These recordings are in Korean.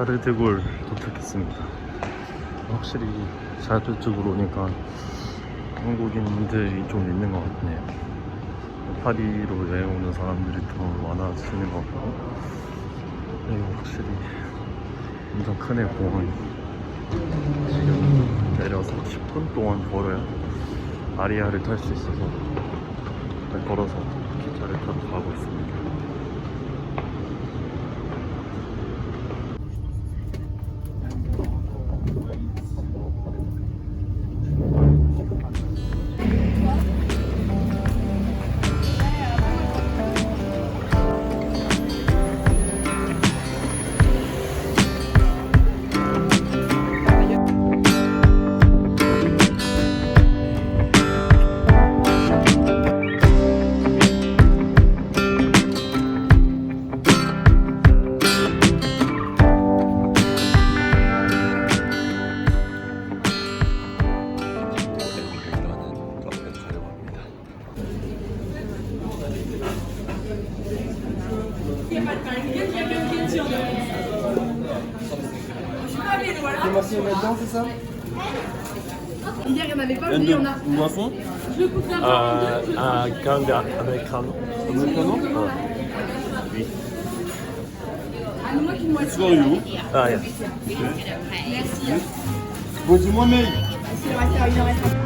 샤르드골 도착했습니다. 확실히 샤르드 쪽으로 오니까 한국인들이 좀 있는 것 같네요. 파리로 여행 오는 사람들이 더 많아지는 것 같고 여기 확실히 엄청 크네 공원이 지금 내려서 10분 동안 걸어야 아리아를 탈 수 있어서 걸어서 기차를 타고 가고 있습니다. Clémentine, met dedans, c'est ça Hier, il n'y en avait pas, il y en a. Un fond Je coupe Un crâne. Avec Oui. You. Ah, yeah. Merci. Vas-y, moi-même. C'est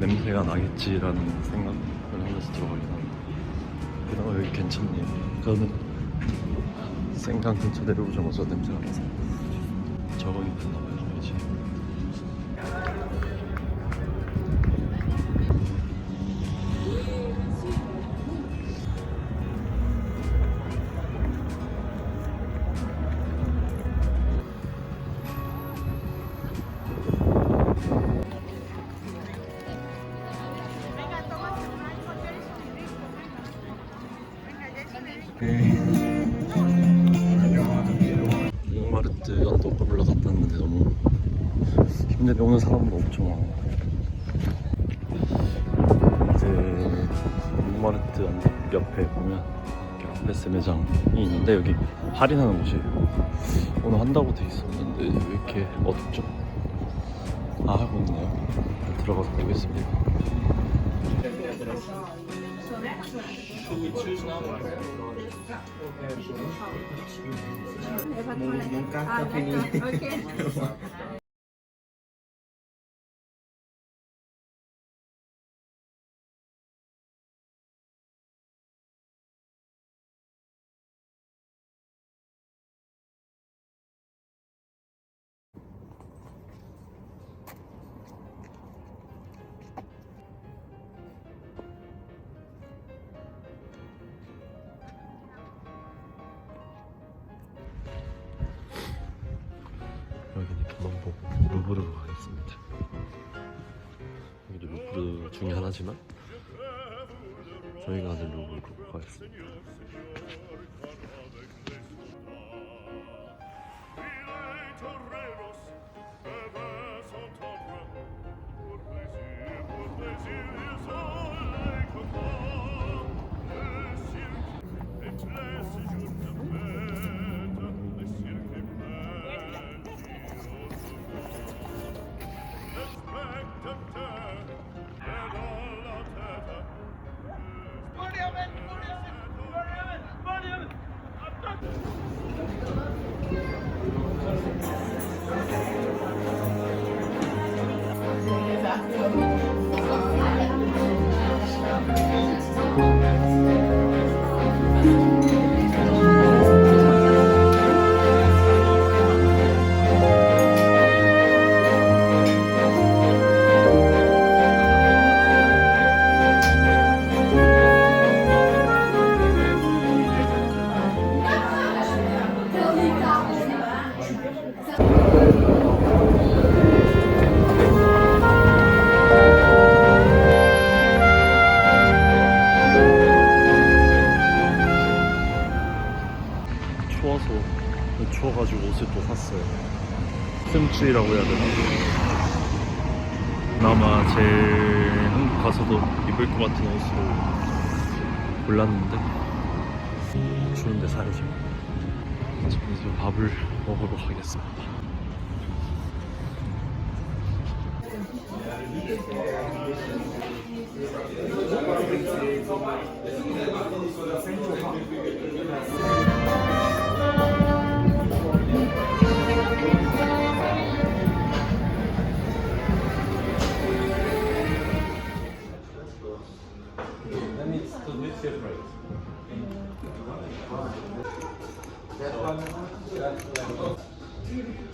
냄새가 나겠지라는 생각을 하면서 들어가긴 하는데 그나마 여기 괜찮네요 저는 생강 근처 내려오자마자 냄새가 나서 저거 입었나봐요 이제 힘들게 오는 사람도 엄청 많아 이제 몽마르트 언덕 옆에 보면 이렇게 아페스 매장이 있는데 여기 할인하는 곳이에요 오늘 한다고 돼 있었는데 왜 이렇게 어둡죠? 아 하고 있네요. 들어가서 보겠습니다 루브르로 가겠습니다. 여기도 루브르 중에 하나지만 저희가 아는 루브르로 가겠습니다. 옷으로 골랐는데 추운데. 저는 이제 밥을 먹으러 가겠습니다.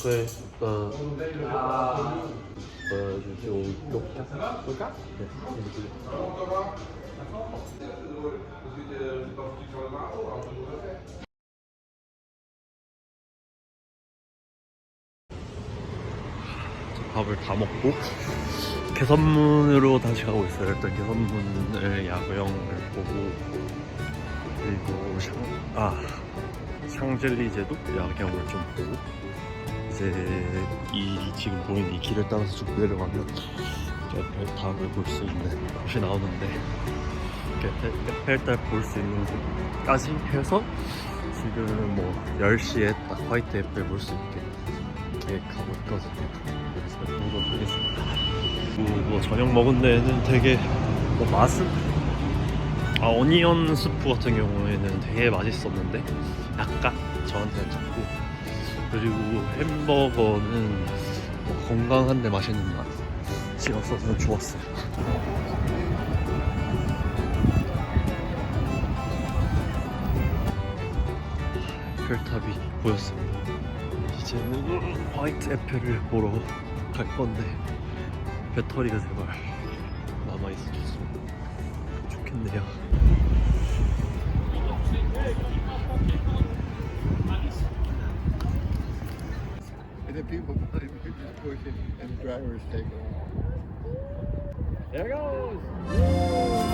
ferai euh, euh, je fais au local. Loka? 네. 밥을 다 먹고 개선문으로 다시 가고 있어요. 일단 개선문을 야구형을 보고 그리고 샹, 아 샹젤리제도 야경을 좀 보고 이제 이 지금 보이는 이 길을 따라서 쭉 내려가면 에펠탑을 볼 수 있는 곳이 나오는데 에펠- 에펠탑 볼수 있는 곳까지 해서 지금 뭐 10시에 딱 화이트 에펠 볼수 있게 계획하고 있거든요. 그래서 그거 보겠습니다. 저녁 먹은 데는 되게 뭐 맛은 아 어니언 스프 같은 경우에는 되게 맛있었는데 약간 저한테는 작고 그리고 햄버거는 뭐 건강한데 맛있는 맛이었어서 좋았어요. 별탑이 보였습니다. 이제는 화이트 에펠을 보러 갈 건데 배터리가 제발 남아 있어줬으면 좋겠네요. And the people, the people pushing and the drivers taking. There goes.